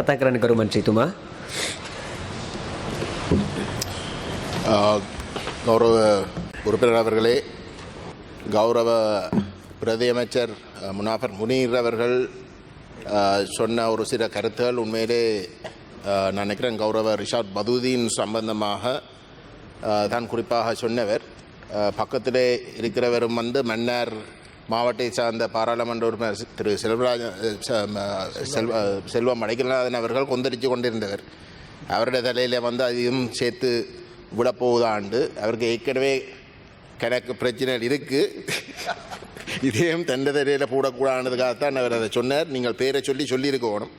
કથા કરવાની કરું મનસીતુમાં கௌரவ உறுப்பினர் அவர்களே கௌரவ பிரதியமைச்சர் முனாஃபர் முனீர் அவர்கள் சொன்ன ஒரு சில கருத்துகள் உண்மையிலே நினைக்கிறேன் கௌரவ ரிஷாத் பதூதீன் சம்பந்தமாக தான் குறிப்பாக சொன்னவர் பக்கத்திலே இருக்கிறவரும் வந்து மன்னர் மாவட்டத்தை சார்ந்த பாராளுமன்ற உறுப்பினர் திரு செல்வராஜ செல்வ செல்வம் அடைக்கலநாதன் அவர்கள் கொந்தளித்து கொண்டிருந்தவர். அவருடைய தலையில் வந்து அதையும் சேர்த்து விடப்போவதாண்டு அவருக்கு ஏற்கனவே கணக்கு பிரச்சனைகள் இருக்குது இதையும் தண்ட தலையில் போடக்கூடாதுக்காகத்தான் அவர் அதை சொன்னார். நீங்கள் பேரை சொல்லி சொல்லியிருக்கணும்.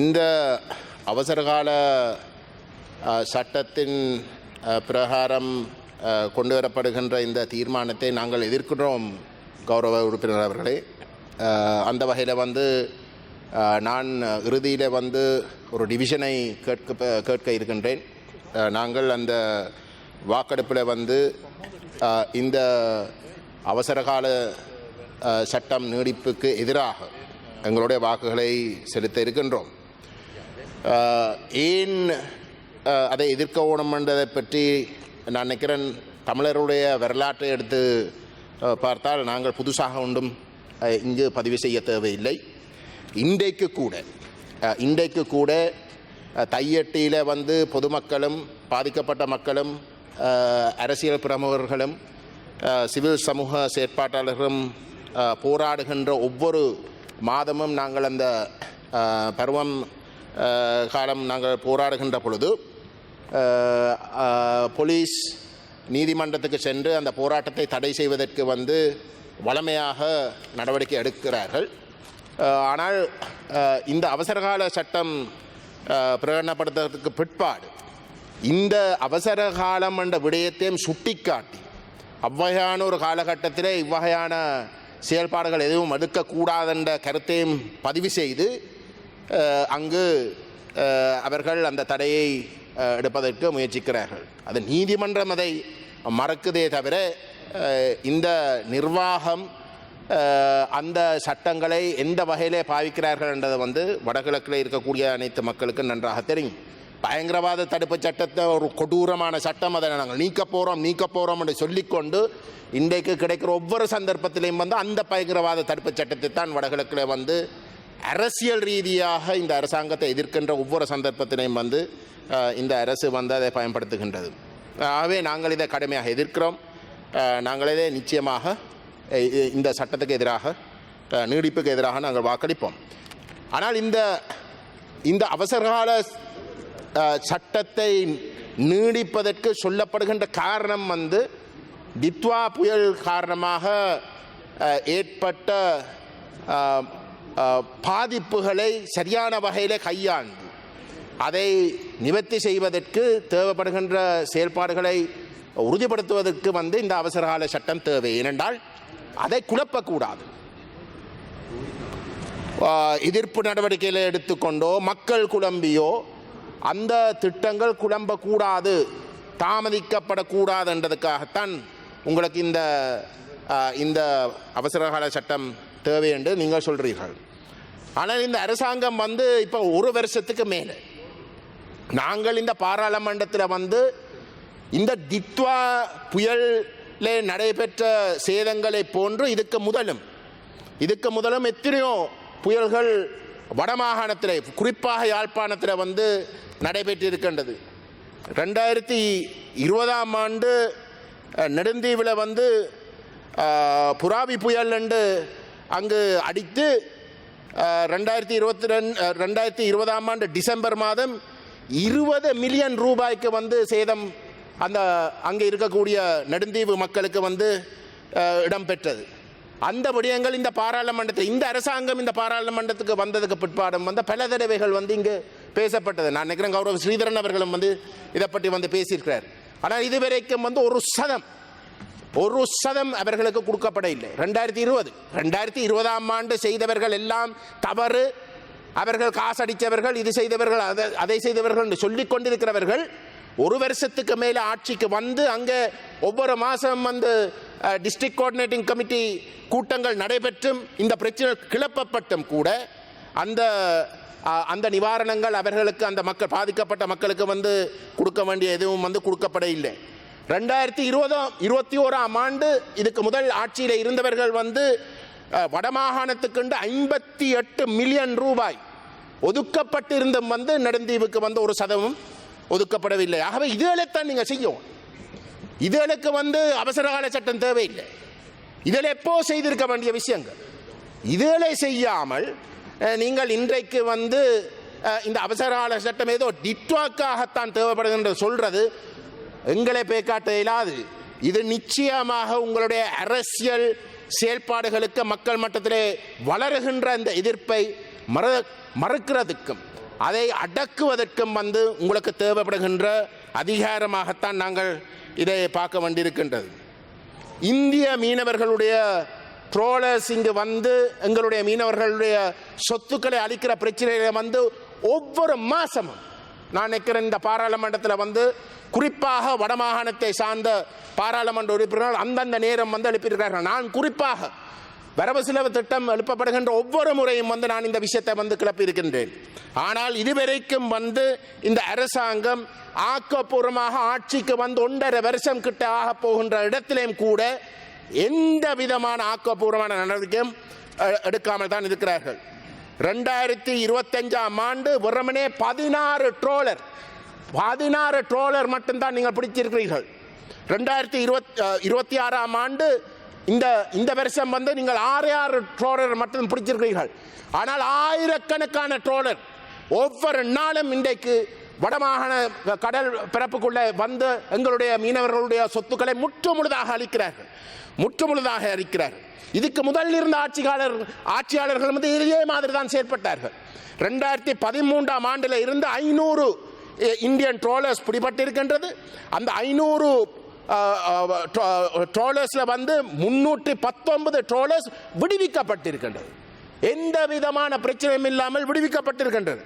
இந்த அவசரகால சட்டத்தின் பிரகாரம் கொண்டு வரப்படுகின்ற இந்த தீர்மானத்தை நாங்கள் எதிர்க்கிறோம் கௌரவ உறுப்பினர் அவர்களே. அந்த வகையில் வந்து நான் இறுதியில் வந்து ஒரு டிவிஷனை கேட்க கேட்க இருக்கின்றேன். நாங்கள் அந்த வாக்கெடுப்பில் வந்து இந்த அவசரகால சட்டம் நீடிப்புக்கு எதிராக எங்களுடைய வாக்குகளை செலுத்த இருக்கின்றோம். ஏன் அதை எதிர்க்க ஓணம்ன்றதை பற்றி நான் நினைக்கிறேன் தமிழருடைய வரலாற்றை எடுத்து பார்த்தால் நாங்கள் புதுசாக ஒன்றும் இங்கு பதிவு செய்ய தேவையில்லை. இன்றைக்கு கூட இன்றைக்கு கூட தையட்டியில் வந்து பொதுமக்களும் பாதிக்கப்பட்ட மக்களும் அரசியல் பிரமுகர்களும் சிவில் சமூக செயற்பாட்டாளர்களும் போராடுகின்ற ஒவ்வொரு மாதமும் நாங்கள் அந்த பருவம் காலம் நாங்கள் போராடுகின்ற பொழுது போலீஸ் நீதிமன்றத்துக்கு சென்று அந்த போராட்டத்தை தடை செய்வதற்கு வந்து வளமையாக நடவடிக்கை எடுக்கிறார்கள். ஆனால் இந்த அவசரகால சட்டம் ஆஹ் பிரகடனப்படுத்துறதுக்கு பிற்பாடு இந்த அவசர காலம் என்ற விடயத்தையும் சுட்டிக்காட்டி அவ்வகையான ஒரு காலகட்டத்தில் இவ்வகையான செயல்பாடுகள் எதுவும் எடுக்கக்கூடாதென்ற கருத்தையும் பதிவு செய்து அங்கு அவர்கள் அந்த தடையை எடுப்பதற்கு முயற்சிக்கிறார்கள். அது நீதிமன்றம் அதை மறக்குதே தவிர இந்த நிர்வாகம் அந்த சட்டங்களை எந்த வகையிலே பாவிக்கிறார்கள் என்றது வந்து வடகிழக்கில் இருக்கக்கூடிய அனைத்து மக்களுக்கும் நன்றாக தெரியும். பயங்கரவாத தடுப்பு சட்டத்தை ஒரு கொடூரமான சட்டம் அதை நாங்கள் நீக்க போகிறோம் நீக்க போகிறோம் என்று சொல்லிக்கொண்டு இன்றைக்கு கிடைக்கிற ஒவ்வொரு சந்தர்ப்பத்திலையும் வந்து அந்த பயங்கரவாத தடுப்பு சட்டத்தை தான் வடகிழக்கில் வந்து அரசியல் ரீதியாக இந்த அரசாங்கத்தை எதிர்க்கின்ற ஒவ்வொரு சந்தர்ப்பத்திலையும் வந்து இந்த அரசு வந்து அதை பயன்படுத்துகின்றது. ஆகவே நாங்கள் இதை கடுமையாக எதிர்க்கிறோம். நாங்கள் இதை நிச்சயமாக இந்த சட்டத்துக்கு எதிராக நீடிப்புக்கு எதிராக நாங்கள் வாக்களிப்போம். ஆனால் இந்த இந்த அவசரகால சட்டத்தை நீடிப்பதற்கு சொல்லப்படுகின்ற காரணம் வந்து டித்வா புயல் காரணமாக ஏற்பட்ட பாதிப்புகளை சரியான வகையில் கையாண்டு அதை நிவர்த்தி செய்வதற்கு தேவைப்படுகின்ற செயல்பாடுகளை உறுதிப்படுத்துவதற்கு வந்து இந்த அவசரகால சட்டம் தேவை. ஏனென்றால் அதை குழப்பக்கூடாது. எதிர்ப்பு நடவடிக்கைகளை எடுத்துக்கொண்டோ மக்கள் குழம்பியோ அந்த திட்டங்கள் குழம்பக்கூடாது தாமதிக்கப்படக்கூடாது என்றதுக்காகத்தான் உங்களுக்கு இந்த இந்த அவசரகால சட்டம் தேவை என்று நீங்கள் சொல்கிறீர்கள் ஆனால் இந்த அரசாங்கம் வந்து இப்போ ஒரு வருஷத்துக்கு மேலே நாங்கள் இந்த பாராளுமன்றத்தில் வந்து இந்த தித்வா புயலில் நடைபெற்ற சேதங்களை போன்று இதுக்கு முதலும் இதுக்கு முதலும் எத்தனையோ புயல்கள் வடமாகாணத்தில் குறிப்பாக யாழ்ப்பாணத்தில் வந்து நடைபெற்றிருக்கின்றது. ரெண்டாயிரத்தி இருபதாம் ஆண்டு நெடுந்தீவில் வந்து புறாவி புயல் என்று அங்கு அடித்து ரெண்டாயிரத்தி இருபத்தி ரெண்டு ரெண்டாயிரத்தி இருபதாம் ஆண்டு டிசம்பர் மாதம் இருபது மில்லியன் ரூபாய்க்கு வந்து சேதம் அந்த அங்கே இருக்கக்கூடிய நெடுந்தீவு மக்களுக்கு வந்து இடம்பெற்றது. அந்த விடயங்கள் இந்த பாராளுமன்றத்தில் இந்த அரசாங்கம் இந்த பாராளுமன்றத்துக்கு வந்ததுக்கு பிற்பாடும் வந்து பல தடவைகள் வந்து இங்கு பேசப்பட்டது. நான் நினைக்கிறேன் கௌரவ ஸ்ரீதரன் அவர்களும் வந்து இதை பற்றி வந்து பேசியிருக்கிறார். ஆனால் இதுவரைக்கும் வந்து ஒரு சதம் ஒரு சதம் அவர்களுக்கு கொடுக்கப்பட இல்லை ரெண்டாயிரத்தி இருபது ரெண்டாயிரத்தி இருபதாம் ஆண்டு செய்தவர்கள் எல்லாம் தவறு அவர்கள் காசடித்தவர்கள் இது செய்தவர்கள் அதை அதை செய்தவர்கள் என்று சொல்லி கொண்டிருக்கிறவர்கள் ஒரு வருஷத்துக்கு மேலே ஆட்சிக்கு வந்து அங்கே ஒவ்வொரு மாதம் வந்து டிஸ்ட்ரிக்ட் கோஆர்டினேட்டிங் கமிட்டி கூட்டங்கள் நடைபெற்றும் இந்த பிரச்சனை கிளப்பப்பட்டும் கூட அந்த அந்த நிவாரணங்கள் அவர்களுக்கு அந்த மக்கள் பாதிக்கப்பட்ட மக்களுக்கு வந்து கொடுக்க வேண்டிய எதுவும் வந்து கொடுக்கப்பட இல்லை ரெண்டாயிரத்தி இருபதாம் இருபத்தி ஓராம் ஆண்டு இதுக்கு முதல் ஆட்சியில் இருந்தவர்கள் வந்து வடமாகாணத்துக்குண்டு ஐம்பத்தி எட்டு மில்லியன் ரூபாய் ஒதுக்கப்பட்டிருந்தும் வந்து நெடுந்தீவுக்கு வந்து ஒரு சதவம் ஒதுக்கப்படவில்லை. ஆகவே இதுகளைத்தான் நீங்கள் செய்யும் இதுகளுக்கு வந்து அவசரகால சட்டம் தேவையில்லை. இதில் எப்போ செய்திருக்க வேண்டிய விஷயங்கள்? இதுகளை செய்யாமல் நீங்கள் இன்றைக்கு வந்து இந்த அவசரகால சட்டம் ஏதோ டிட்வாக்காகத்தான் தேவைப்படுகின்ற சொல்றது எங்களை பேக்காட்ட இயலாது. இது நிச்சயமாக உங்களுடைய அரசியல் செயல்பாடுகளுக்கு மக்கள் மட்டத்திலே வளருகின்ற இந்த எதிர்ப்பை மற மறுக்கிறதுக்கும் அதை அடக்குவதற்கும் வந்து உங்களுக்கு தேவைப்படுகின்ற அதிகாரமாகத்தான் நாங்கள் இதை பார்க்க வேண்டியிருக்கின்றது. இந்திய மீனவர்களுடைய ட்ரோலர்ஸ் இங்கு வந்து எங்களுடைய மீனவர்களுடைய சொத்துக்களை அளிக்கிற பிரச்சனைகளை வந்து ஒவ்வொரு மாதமும் நான் நிற்கிற இந்த பாராளுமன்றத்தில் வந்து குறிப்பாக வடமாகாணத்தை சார்ந்த பாராளுமன்ற உறுப்பினர்கள் அந்தந்த நேரம் வந்து எழுப்பியிருக்கிறார்கள். நான் குறிப்பாக வரவு செலவு திட்டம் எழுப்பப்படுகின்ற ஒவ்வொரு முறையும் வந்து நான் இந்த விஷயத்தை வந்து கிளப்பியிருக்கின்றேன். ஆனால் இதுவரைக்கும் வந்து இந்த அரசாங்கம் ஆக்கப்பூர்வமாக ஆட்சிக்கு வந்து ஒன்றரை வருஷம் கிட்ட ஆக போகின்ற இடத்திலேயும் கூட எந்த விதமான ஆக்கப்பூர்வமான நடவடிக்கையும் எடுக்காமல் தான் இருக்கிறார்கள். ரெண்டாயிரத்தி இருபத்தஞ்சாம் ஆண்டு வெறுமனே பதினாறு ட்ரோலர் பதினாறு ட்ரோலர் மட்டும்தான் நீங்கள் பிடிச்சிருக்கிறீர்கள் ரெண்டாயிரத்தி இருபத் இருபத்தி ஆறாம் ஆண்டு இந்த இந்த வருஷம் வந்து நீங்கள் ஆறு ஆறு ட்ரோலர் மட்டும் பிடிச்சிருக்கிறீர்கள் ஆனால் ஆயிரக்கணக்கான ட்ரோலர் ஒவ்வொரு நாளும் இன்றைக்கு வடமாகாண கடல் பிறப்புக்குள்ளே வந்து எங்களுடைய மீனவர்களுடைய சொத்துக்களை முற்று முழுதாக அளிக்கிறார்கள் முற்று முழுதாக அளிக்கிறார்கள் இதுக்கு முதல் இருந்த ஆட்சியாளர் ஆட்சியாளர்கள் வந்து இதே மாதிரி தான் செயற்பட்டார்கள். ரெண்டாயிரத்தி பதிமூன்றாம் ஆண்டில் இருந்து ஐநூறு இந்தியன் ட்ரோலர்ஸ் பிடிபட்டிருக்கின்றது. அந்த ஐநூறு ட்ரோலர்ஸில் வந்து முன்னூற்றி பத்தொன்பது ட்ரோலர்ஸ் விடுவிக்கப்பட்டிருக்கின்றது. எந்த விதமான பிரச்சனையும் இல்லாமல் விடுவிக்கப்பட்டிருக்கின்றது.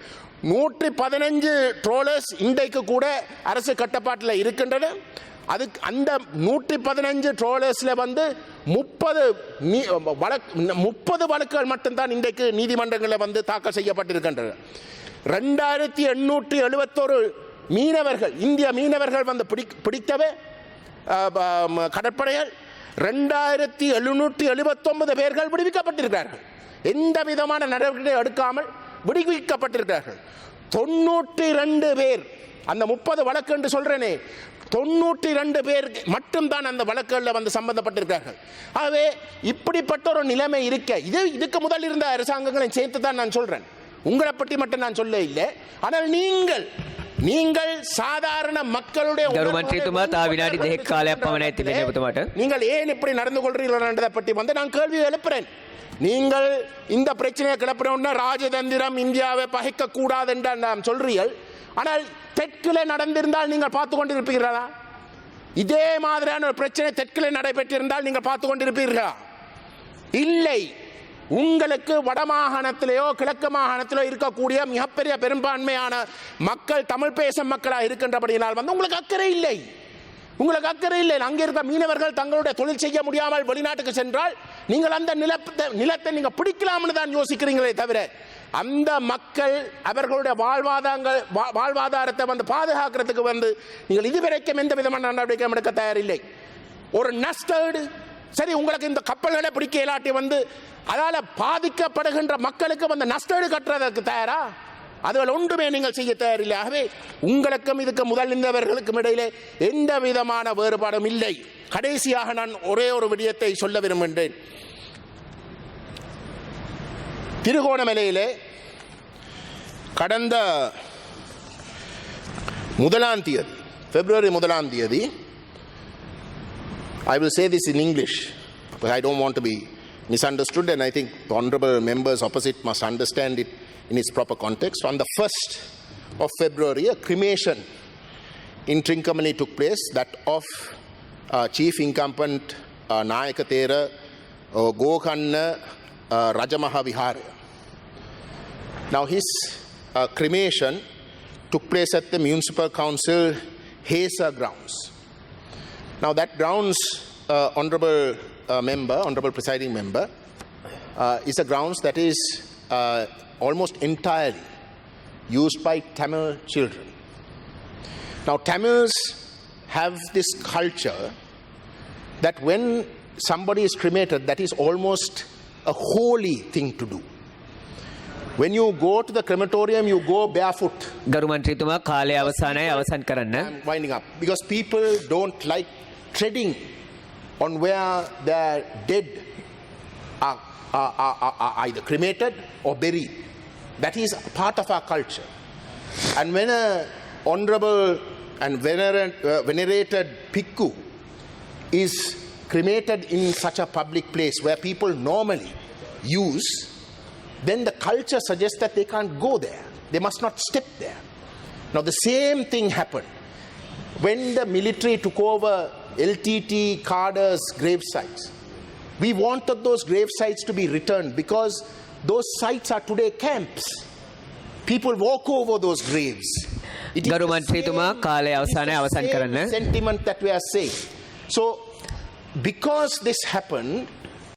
நூற்றி பதினஞ்சு ட்ரோலர்ஸ் இன்றைக்கு கூட அரசு கட்டுப்பாட்டில் இருக்கின்றன அதுக்கு அந்த நூற்றி பதினஞ்சு ட்ரோலர்ஸில் வந்து முப்பது வழக்கு முப்பது வழக்குகள் மட்டும்தான் இன்றைக்கு நீதிமன்றங்களில் வந்து தாக்கல் செய்யப்பட்டிருக்கின்றன ரெண்டாயிரத்தி எண்ணூற்றி எழுபத்தொரு மீனவர்கள் இந்திய மீனவர்கள் வந்து பிடி பிடித்தவே கடற்படைகள் ரெண்டாயிரத்தி எழுநூற்றி எழுபத்தொன்பது பேர்கள் விடுவிக்கப்பட்டிருக்கிறார்கள். எந்த விதமான நடவடிக்கை எடுக்காமல் விடுவிக்கப்பட்டிருக்கிறார்கள். தொண்ணூற்றி ரெண்டு பேர் அந்த முப்பது வழக்கு என்று சொல்றேனே தொண்ணூற்றி ரெண்டு பேர் மட்டும்தான் அந்த வழக்குகளில் வந்து சம்பந்தப்பட்டிருக்கிறார்கள். ஆகவே இப்படிப்பட்ட ஒரு நிலைமை இருக்க இது இதுக்கு முதல் இருந்த அரசாங்கங்களை சேர்த்து தான் நான் சொல்றேன். உங்களை பற்றி மட்டும் நான் சொல்ல இல்லை. ஆனால் நீங்கள் நீங்கள் சாதாரண மக்களுடைய நீங்கள் ஏன் இப்படி நடந்து கொள்றீர்கள் என்றதை பற்றி வந்து நான் கேள்வி எழுப்புறேன். நீங்கள் இந்த பிரச்சனையை கிளப்பினோம்னா ராஜதந்திரம் இந்தியாவை பகைக்க கூடாது என்று நாம் சொல்றீர்கள். ஆனால் தெற்கில் நடந்திருந்தால் நீங்கள் பார்த்து கொண்டிருப்பீர்களா? இதே மாதிரியான ஒரு பிரச்சனை தெற்கில் நடைபெற்றிருந்தால் நீங்கள் பார்த்து கொண்டிருப்பீர்களா? இல்லை. உங்களுக்கு வடமாகாணத்திலேயோ கிழக்கு மாகாணத்திலோ இருக்கக்கூடிய மிகப்பெரிய பெரும்பான்மையான மக்கள் தமிழ் பேசும் மக்களாக இருக்கின்றபடியினால் வந்து உங்களுக்கு அக்கறை இல்லை. உங்களுக்கு அக்கறை இல்லை. அங்கே இருக்க மீனவர்கள் தங்களுடைய தொழில் செய்ய முடியாமல் வெளிநாட்டுக்கு சென்றால் நீங்கள் அந்த நிலத்தை நிலத்தை நீங்கள் பிடிக்கலாம்னு தான் யோசிக்கிறீங்களே தவிர அந்த மக்கள் அவர்களுடைய வாழ்வாதாரங்கள் வா- வாழ்வாதாரத்தை வந்து பாதுகாக்கிறதுக்கு வந்து நீங்கள் இதுவரைக்கும் எந்த விதமான நடவடிக்கையும் எடுக்க தயாரில்லை. ஒரு நஸ்டர்டு சரி உங்களுக்கு இந்த கப்பல்களை பிடிக்க இல்லாட்டி வந்து அதால் பாதிக்கப்படுகின்ற மக்களுக்கு வந்து நஷ்டஈடு கட்டுறதற்கு தயாரா? அதுகள் ஒன்றுமே நீங்கள் செய்ய தயாரில்லை. ஆகவே உங்களுக்கும் இதுக்கு முதல் இருந்தவர்களுக்கும் இடையிலே எந்த விதமான வேறுபாடும் இல்லை. கடைசியாக நான் ஒரே ஒரு விடயத்தை சொல்ல விரும்புகின்றேன். திருகோணமலையிலே கடந்த முதலாம் தேதி பிப்ரவரி முதலாம் தேதி I will say this in English, but I don't want to be misunderstood, and I think the honorable members opposite must understand it in its proper context. On the 1st of February, a cremation in Trincomalee took place, that of uh, Chief Incumbent uh, Nayaka Thera uh, Gokanna uh, Rajamaha. Now, his uh, cremation took place at the Municipal Council Hesa grounds. Now, that grounds, uh, honorable uh, member, honorable presiding member, uh, is a grounds that is uh, almost entirely used by Tamil children. Now, Tamils have this culture that when somebody is cremated, that is almost a holy thing to do. When you go to the crematorium, you go barefoot. ගරු මන්ත්‍රීතුමා කාලය අවසානයි අවසන් කරන්න. I'm winding up because people don't like treading on where their dead are, are, are, are, either cremated or buried. That is part of our culture. And when a honorable and venerate, uh, venerated Pikku is cremated in such a public place where people normally use, then the culture suggests that they can't go there. They must not step there. Now, the same thing happened when the military took over LTT Carter's grave sites. We wanted those grave sites to be returned because those sites are today camps. People walk over those graves. It is ගරු the මන්ත්‍රීතුමා same- කාලය it is අවසානයි the අවසන් same කරන්න. sentiment that we are saying. So, because this happened,